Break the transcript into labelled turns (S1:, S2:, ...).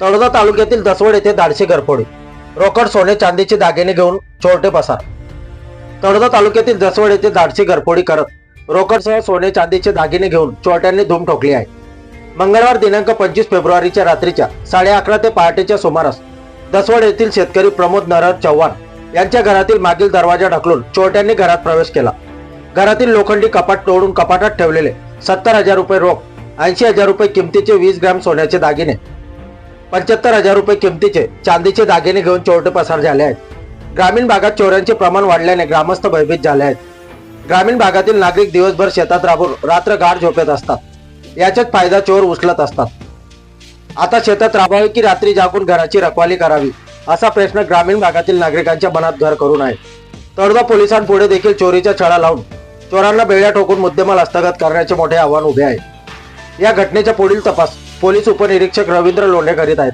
S1: तळोदा तालुक्यातील दसवड येथे धाडशी घरफोडी. रोकड सोने चांदीचे दागिने घेऊन चोरटे पसार. तळोदा तालुक्यातील दसवड येथे धाडशी घरफोडी करत रोकडसह सोने चांदीचे दागिने घेऊन चोरट्यांनी धूम ठोकली आहे. मंगळवार दिनांक पंचवीस फेब्रुवारीच्या रात्रीच्या साडे अकरा ते पहाटेच्या सुमारास दसवड येथील शेतकरी प्रमोद नरहर चव्हाण यांच्या घरातील मागील दरवाजा ढकलून चोरट्यांनी घरात प्रवेश केला. घरातील लोखंडी कपाट तोडून कपाटात ठेवलेले सत्तर हजार रुपये रोख ऐंशी हजार रुपये किमतीचे वीस ग्रॅम सोन्याचे दागिने पंच्याहत्तर हजार रुपये किमतीचे चांदीचे दागिने घेऊन चोरटे पसार झाले आहेत. ग्रामीण भागात चोऱ्यांचे प्रमाण वाढल्याने ग्रामस्थ भयभीत झाले आहेत. ग्रामीण भागातील नागरिक दिवसभर शेतात राबून रात्र गाढ झोपेत असतात. याचाच फायदा चोर उचलत असतात. आता शेतात राबावे की रात्री जागून घराची रखवाली करावी असा प्रश्न ग्रामीण भागातील नागरिकांच्या मनात घर करून आहे. तळोदा पोलिसांपुढे देखील चोरीचा छळा लावून चोरांना बेड्या ठोकून मुद्देमाल हस्तगत करण्याचे मोठे आव्हान उभे आहे. या घटनेचा पुढील तपास पोलीस उपनिरीक्षक रवींद्र लोंढे करीत आहेत.